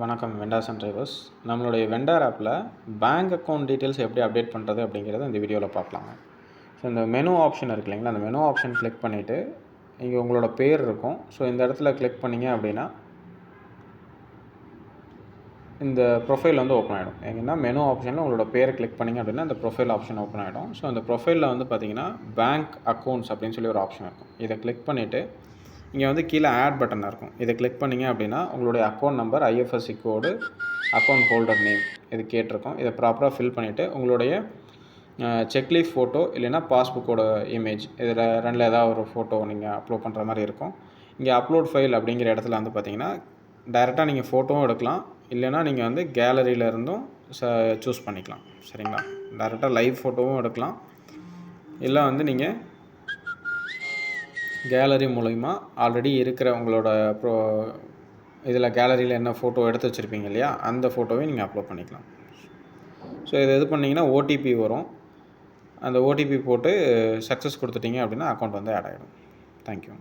வணக்கம் vendors and drivers நம்மளுடைய vendor ஆப்பில் பேங்க் அக்கௌண்ட் டீட்டெயில்ஸ் எப்படி அப்டேட் பண்ணுறது அப்படிங்கிறத இந்த வீடியோவில் பார்க்கலாங்க ஸோ இந்த மெனு ஆப்ஷன் இருக்கு இல்லைங்களா? அந்த மெனு ஆப்ஷன் கிளிக் பண்ணிவிட்டு இங்கே உங்களோட பேர் இருக்கும். ஸோ இந்த இடத்துல கிளிக் பண்ணிங்க அப்படின்னா இந்த ப்ரொஃபைல் வந்து ஓப்பன் ஆகிடும் எங்கன்னா மெனு ஆப்ஷனில் உங்களோட பேரை கிளிக் பண்ணிங்க அப்படின்னா அந்த ப்ரொஃபைல் ஆப்ஷன் ஓப்பன் ஆகிடும் ஸோ அந்த ப்ரொஃபைலில் வந்து பார்த்தீங்கன்னா பேங்க் அக்கௌண்ட்ஸ் அப்படின்னு சொல்லி ஒரு ஆப்ஷன் இருக்கும். இதை கிளிக் பண்ணிவிட்டு இங்கே வந்து கீழே ஆட் பட்டன் இருக்கும். இதை கிளிக் பண்ணிங்க அப்படின்னா உங்களுடைய account number IFSC code account holder name இது கேட்டிருக்கோம். இதை ப்ராப்பராக ஃபில் பண்ணிவிட்டு உங்களுடைய செக்லீஃப் ஃபோட்டோ இல்லைன்னா பாஸ்புக்கோட இமேஜ் இதில் ரெண்டில் ஏதாவது ஒரு ஃபோட்டோ நீங்கள் அப்லோட் பண்ணுற மாதிரி இருக்கும். இங்கே அப்லோட் ஃபைல் அப்படிங்கிற இடத்துல வந்து பார்த்தீங்கன்னா டைரெக்டாக நீங்கள் ஃபோட்டோவும் எடுக்கலாம். இல்லைன்னா நீங்கள் வந்து கேலரியிலேருந்தும் ச சூஸ் பண்ணிக்கலாம். சரிங்களா? டைரெக்டாக லைவ் ஃபோட்டோவும் எடுக்கலாம். இல்லை வந்து நீங்கள் கேலரி மூலிமா ஆல்ரெடி இருக்கிற உங்களோட ப்ரோ இதில் கேலரியில் என்ன ஃபோட்டோ எடுத்து வச்சுருப்பீங்க இல்லையா அந்த ஃபோட்டோவை நீங்கள் அப்லோட் பண்ணிக்கலாம். ஸோ இது இது பண்ணிங்கன்னா ஓடிபி வரும். அந்த ஓடிபி போட்டு சக்ஸஸ் கொடுத்துட்டீங்க அப்படின்னா அக்கௌண்ட் வந்து ஆட் ஆகிடும் தேங்க்யூ